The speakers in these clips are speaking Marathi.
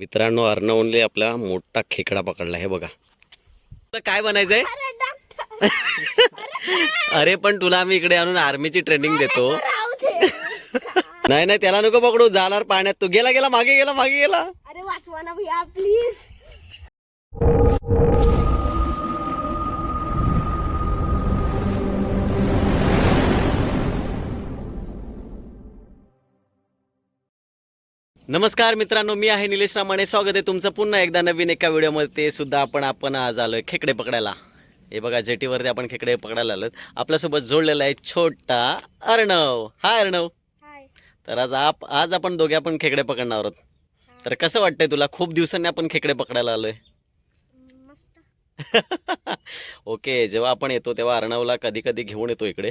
मित्रांनो अर्णवनले आपला मोठा खेकडा पकडला हे बघा. तुला काय बनायचंय? अरे पण तुला आम्ही इकडे आणून आर्मीची ट्रेनिंग देतो. नाही नाही त्याला नको पकडू. जाणार पाण्यात. तू गेला गेला मागे गेला मागे गेला. अरे वाचवा ना भैया प्लीज नमस्कार मित्रांनो मी आहे निलेश रामाणे. स्वागत आहे तुमचं पुन्हा एकदा नवीन एका व्हिडिओमध्ये. ते सुद्धा आपण आपण आज आलोय खेकडे पकडायला. हे बघा जेटीवरती आपण खेकडे पकडायला आलोत. आपल्यासोबत जोडलेला आहे छोटा अर्णव. हाय अर्णव. तर आज आप आज आपण दोघे आपण खेकडे पकडणार आहोत. तर कसं वाटतंय तुला? खूप दिवसांनी आपण खेकडे पकडायला आलोय. ओके जेव्हा आपण येतो तेव्हा अर्णवला कधी कधी घेऊन येतो इकडे.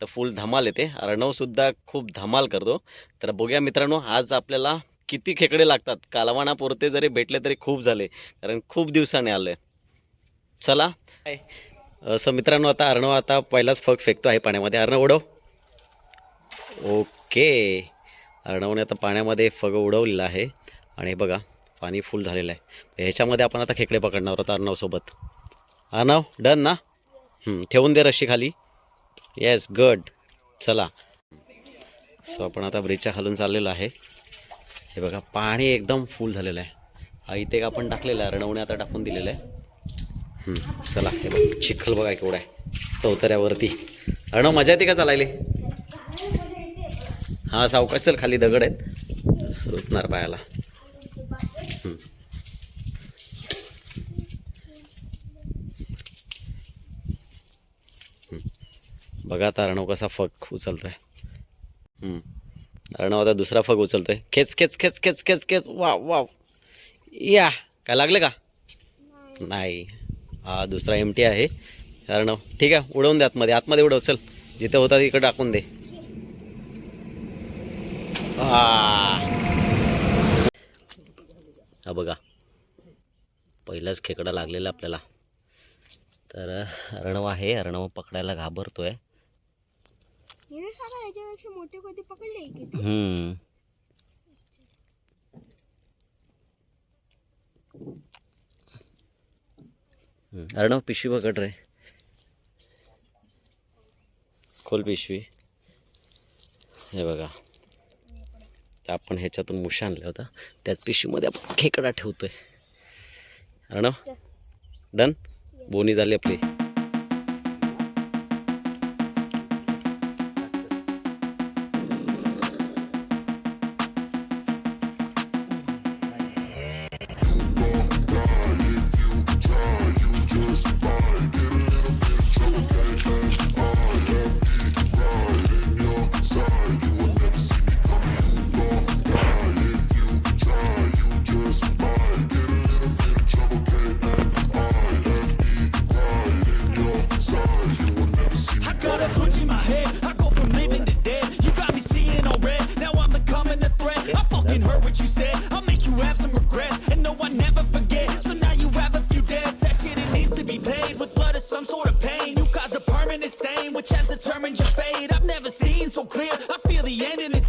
तर फुल धमाल येते. अर्णवसुद्धा खूप धमाल करतो. तर बघूया मित्रांनो आज आपल्याला किती खेकडे लागतात? कालवानापुरते जरी भेटले तरी खूप झाले. कारण खूप दिवसाने आले. चला. असं मित्रांनो आता अर्णव आता पहिलाच फग फेकतो आहे पाण्यामध्ये. अर्णव उडव. ओके. अर्णवने आता पाण्यामध्ये फग उडवलेला आहे. आणि बघा पाणी फुल झालेलं आहे. ह्याच्यामध्ये आपण आता खेकडे पकडणार आहोत अर्णवसोबत अर्णव डन ना? ठेवून दे रशी खाली. येस गड चला. सो आपण आता ब्रिजच्या खालून चाललेलो आहे. हे बघा पाणी एकदम फुल झालेलं आहे. हा इथे आपण टाकलेलं आहे रणवणे आता टाकून दिलेलं आहे. चला हे बघ चिखल बघा केवढा आहे चौतऱ्यावरती. रणव मजा येते का चालायले? हा सावकाश चल खाली दगड आहेत. रुतणार पायाला. बघा आता रणव कसा फक उचलतोय. हं. अर्णव आता दुसरा फग उचलतोय. खेच खेच खेच खेच खेच खेच. वाव वा या. काय लागलं का? नाही. हा दुसरा एम टी आहे. अर्णव ठीक आहे. उडवून दे आतमध्ये. आतमध्ये उडव चल. जिथे होता तिकडे टाकून दे. हा. बघा. पहिलाच खेकडा लागलेला आपल्याला. तर अर्णव आहे. अर्णव पकडायला घाबरतोय. हिने सारा ह्याच्यापेक्षा मोठे कधी पकडले हम्म. अर्णव पिशवी पकड रे. खोल पिशवी. हे बघा. तर आपण ह्याच्यातून मुशा आणल्या होता त्याच पिशवीमध्ये आपण खेकडा ठेवतोय. अर्णव डन बोनी झाली आपली.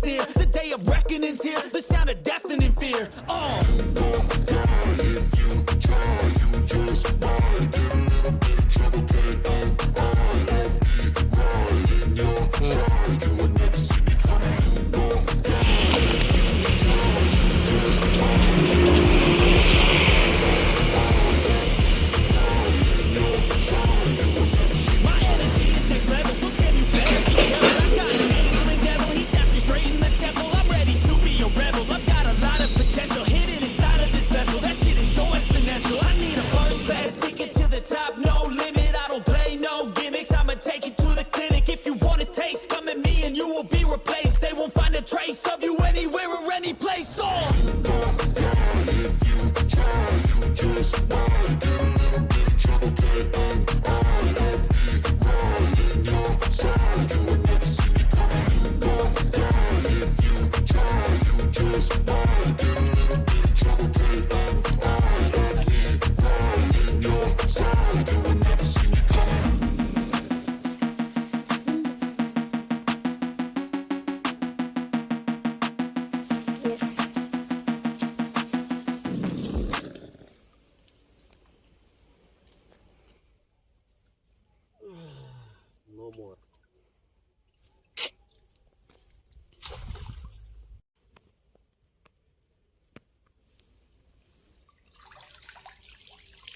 disappear. The day of reckoning's here, the sound of deafening fear. Oh.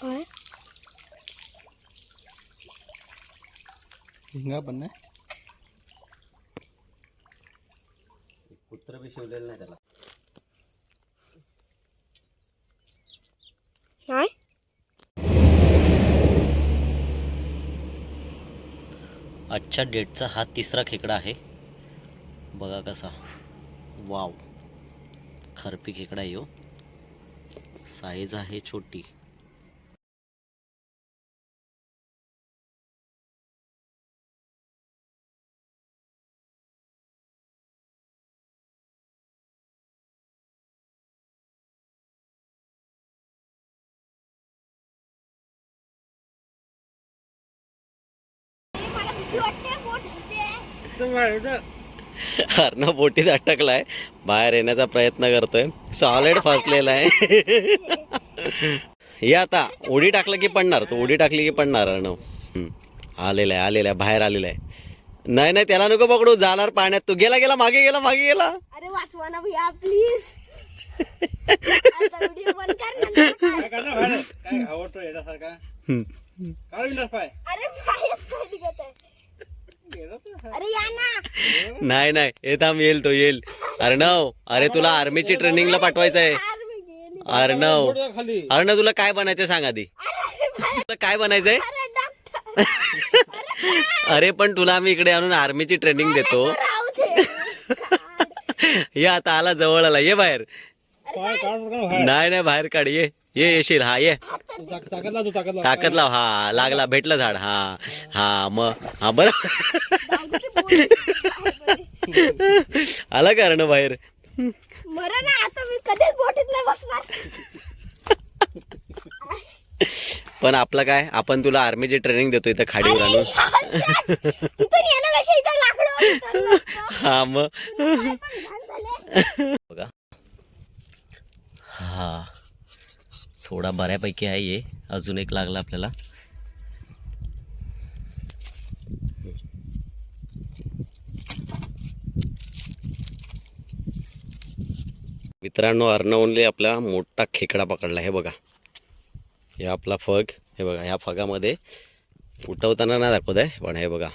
काय हिंगा पण नाही. कुत्र बी शिवलेलं नाही त्याला. नाही? आजच्या डेटचा हा तिसरा खेकडा आहे. बघा कसा. वाव. खरपी खेकडा आहे हो. साईज आहे छोटी. अर्णव बोटीत अटकलाय. बाहेर येण्याचा प्रयत्न करतोय. सॉलिड फसलेला आहे. ये आता उडी टाकलं की पडणार. तू उडी टाकली की पडणार अर्णव. आलेला आहे आलेला आहे बाहेर आलेला आहे. नाही नाही त्याला नको पकडू. जाणार पाण्यात. तू गेला गेला मागे गेला मागे गेला. अरे वाचवा ना भैया प्लीज व्हिडिओ अरे या ना. नाही नाही. हे थांब येईल तो येईल. अर्णव अरे तुला आर्मीची ट्रेनिंगला पाठवायचं आहे गेली अर्णव खाली. अर्णव तुला काय बनायचं सांग आधी. तुला काय बनायचंय? अरे डॉक्टर अरे पण तुला आम्ही इकडे आणून आर्मीची ट्रेनिंग देतो. राहू दे. ये आता आला जवळ आला. ये बाहेर. पाय बाहेर नाही नाही बाहेर काढ ये ये येशील हा ये. ताक- ताकद लाव तू ताकद लाव. ताकद लाव हा लागला भेटलं झाड हा हा मग हा बरं. जाऊ दे. आला का अर्णव बाहेर? मरा ना आता मी कधीच बोटीत नाही बसणार. पण आपलं काय? आपण तुला आर्मीची ट्रेनिंग देतो इथं खाडीवर आणून. तिथून येण्यापेक्षा इथं लाकडं उचललं असतं. हा मग पाय पण घाण झाले. बघा. हा. थोडा बऱ्यापैकी आहे ये अजून एक लागला आपल्याला. मित्रांनो अर्णवनले आपला मोठा खेकडा पकडला हे बघा. हे आपला फग हे बघा ह्या फगामध्ये उठवताना नाही दाखवत आहे पण हे बघा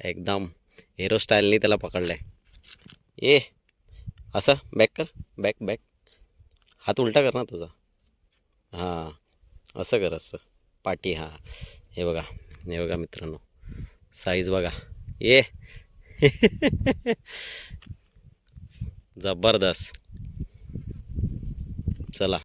एकदम हेरो स्टाईलनी त्याला पकडलं आहे ये असं बॅक कर बॅक बॅक हात उलटा कर ना तुझा. हां असं कर असं. पाठी हां. हे बघा हे बघा मित्रांनो. साईज बघा. ये. जबरदस्त. चला.